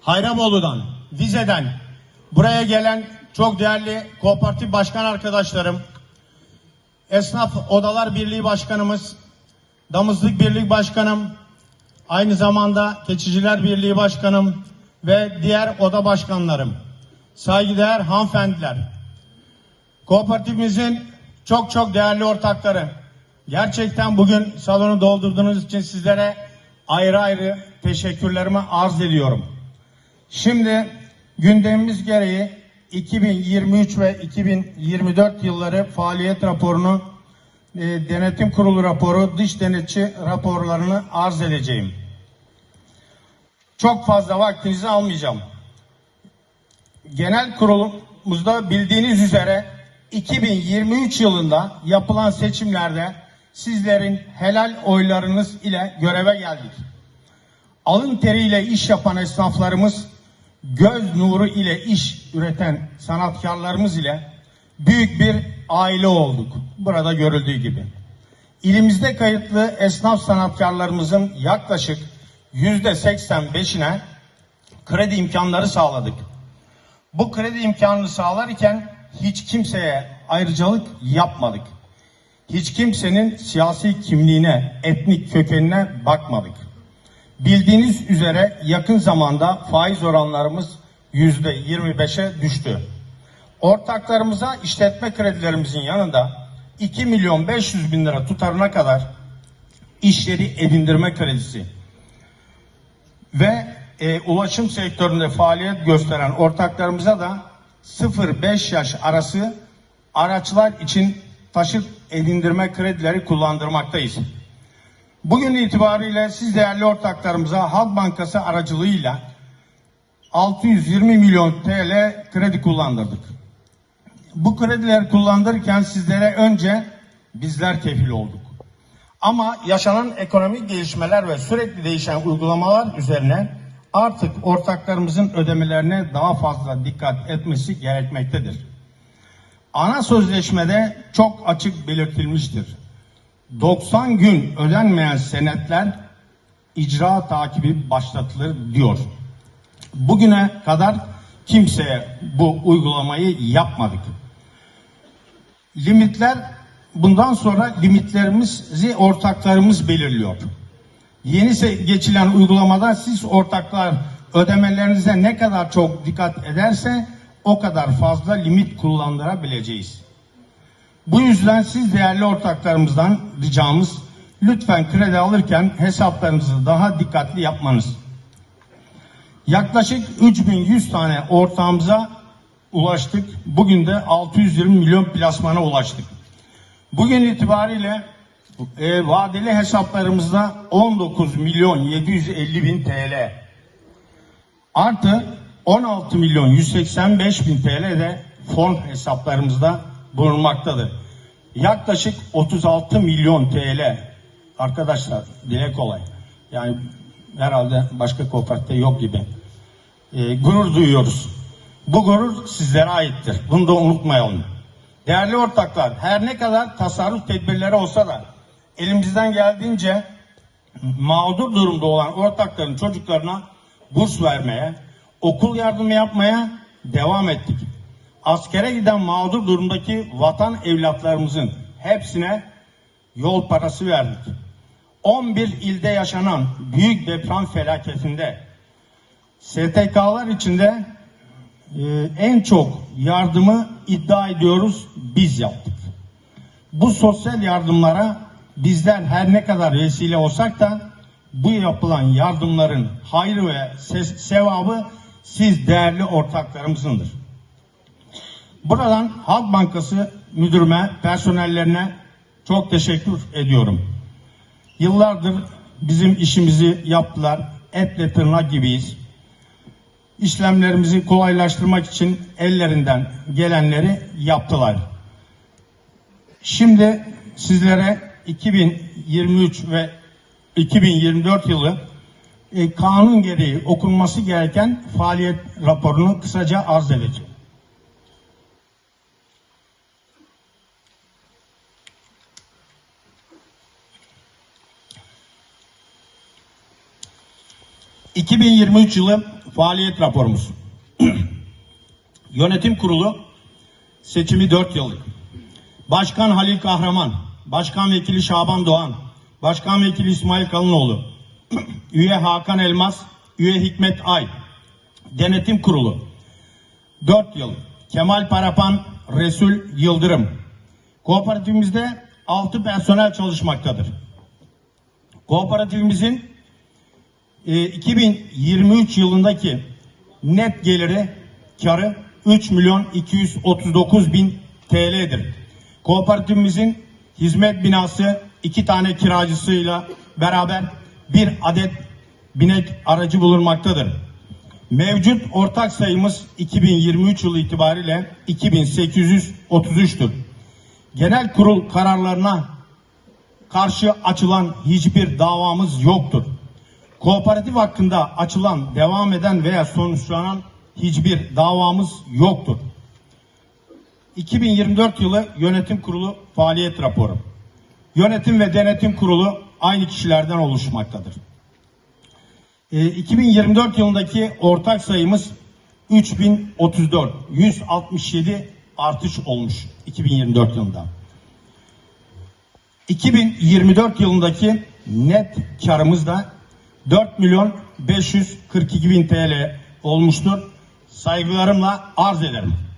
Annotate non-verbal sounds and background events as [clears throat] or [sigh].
Hayramoğlu'dan, Vize'den buraya gelen çok değerli kooperatif başkan arkadaşlarım, Esnaf Odalar Birliği Başkanımız, Damızlık Birliği Başkanım, aynı zamanda Keçiciler Birliği Başkanım ve diğer oda başkanlarım, saygıdeğer hanımefendiler, kooperatifimizin çok çok değerli ortakları, gerçekten bugün salonu doldurduğunuz için sizlere ayrı ayrı teşekkürlerimi arz ediyorum. Şimdi gündemimiz gereği 2023 ve 2024 yılları faaliyet raporunu, e, denetim kurulu raporu, dış denetçi raporlarını arz edeceğim. Çok fazla vaktinizi almayacağım. Genel kurulumuzda bildiğiniz üzere 2023 yılında yapılan seçimlerde sizlerin helal oylarınız ile göreve geldik. Alın teriyle iş yapan esnaflarımız, göz nuru ile iş üreten sanatkarlarımız ile büyük bir aile olduk. Burada görüldüğü gibi. İlimizde kayıtlı esnaf sanatkarlarımızın yaklaşık yüzde 85'ine kredi imkanları sağladık. Bu kredi imkanını sağlarken hiç kimseye ayrıcalık yapmadık. Hiç kimsenin siyasi kimliğine, etnik kökenine bakmadık. Bildiğiniz üzere yakın zamanda faiz oranlarımız yüzde 25'e düştü. Ortaklarımıza işletme kredilerimizin yanında 2 milyon 500 bin lira tutarına kadar işleri edindirme kredisi ve e, ulaşım sektöründe faaliyet gösteren ortaklarımıza da 0-5 yaş arası araçlar için taşıt edindirme kredileri kullandırmaktayız. Bugün itibariyle siz değerli ortaklarımıza Halk Bankası aracılığıyla 620 milyon TL kredi kullandırdık. Bu kredileri kullandırırken sizlere önce bizler kefil olduk. Ama yaşanan ekonomik gelişmeler ve sürekli değişen uygulamalar üzerine artık ortaklarımızın ödemelerine daha fazla dikkat etmesi gerekmektedir. Ana sözleşmede çok açık belirtilmiştir. 90 gün ödenmeyen senetler icra takibi başlatılır diyor. Bugüne kadar kimseye bu uygulamayı yapmadık. Limitler bundan sonra limitlerimizi ortaklarımız belirliyor. Yeni geçilen uygulamada siz ortaklar ödemelerinize ne kadar çok dikkat ederse o kadar fazla limit kullandırabileceğiz. Bu yüzden siz değerli ortaklarımızdan ricamız lütfen kredi alırken hesaplarınızı daha dikkatli yapmanız. Yaklaşık 3100 tane ortağımıza ulaştık. Bugün de 620 milyon plasmana ulaştık. Bugün itibariyle e, vadeli hesaplarımızda 19 milyon 750 bin TL artı 16 milyon 185 bin TL de fon hesaplarımızda bulunmaktadır. Yaklaşık 36 milyon TL arkadaşlar dile kolay. Yani herhalde başka kooperatifte yok gibi. E, gurur duyuyoruz. Bu gurur sizlere aittir. Bunu da unutmayalım. Değerli ortaklar, her ne kadar tasarruf tedbirleri olsa da elimizden geldiğince mağdur durumda olan ortakların çocuklarına burs vermeye, okul yardımı yapmaya devam ettik. Askere giden mağdur durumdaki vatan evlatlarımızın hepsine yol parası verdik. 11 ilde yaşanan büyük deprem felaketinde STK'lar içinde e, en çok yardımı iddia ediyoruz biz yaptık. Bu sosyal yardımlara bizler her ne kadar vesile olsak da bu yapılan yardımların hayrı ve sevabı siz değerli ortaklarımızındır. Buradan Halk Bankası müdürüme, personellerine çok teşekkür ediyorum. Yıllardır bizim işimizi yaptılar. Etle tırnak gibiyiz. İşlemlerimizi kolaylaştırmak için ellerinden gelenleri yaptılar. Şimdi sizlere 2023 ve 2024 yılı e, kanun gereği okunması gereken faaliyet raporunu kısaca arz edeceğim. ...2023 yılı faaliyet raporumuz. [clears throat] Yönetim kurulu seçimi 4 yıllık. Başkan Halil Kahraman, Başkan Vekili Şaban Doğan, Başkan Vekili İsmail Kalınoğlu, [clears throat] üye Hakan Elmas, üye Hikmet Ay, Denetim Kurulu 4 yıl. Kemal Parapan, Resul Yıldırım. Kooperatifimizde 6 personel çalışmaktadır. Kooperatifimizin e, 2023 yılındaki net geliri karı 3 milyon 239 bin TL'dir. Kooperatifimizin hizmet binası iki tane kiracısıyla beraber bir adet binek aracı bulunmaktadır. Mevcut ortak sayımız 2023 yılı itibariyle 2833'tür. Genel kurul kararlarına karşı açılan hiçbir davamız yoktur. Kooperatif hakkında açılan, devam eden veya sonuçlanan hiçbir davamız yoktur. 2024 yılı yönetim kurulu faaliyet raporu. Yönetim ve denetim kurulu aynı kişilerden oluşmaktadır. E, 2024 yılındaki ortak sayımız 3034, 167 artış olmuş 2024 yılında. 2024 yılındaki net karımız da 4 milyon 542 bin TL olmuştur. Saygılarımla arz ederim.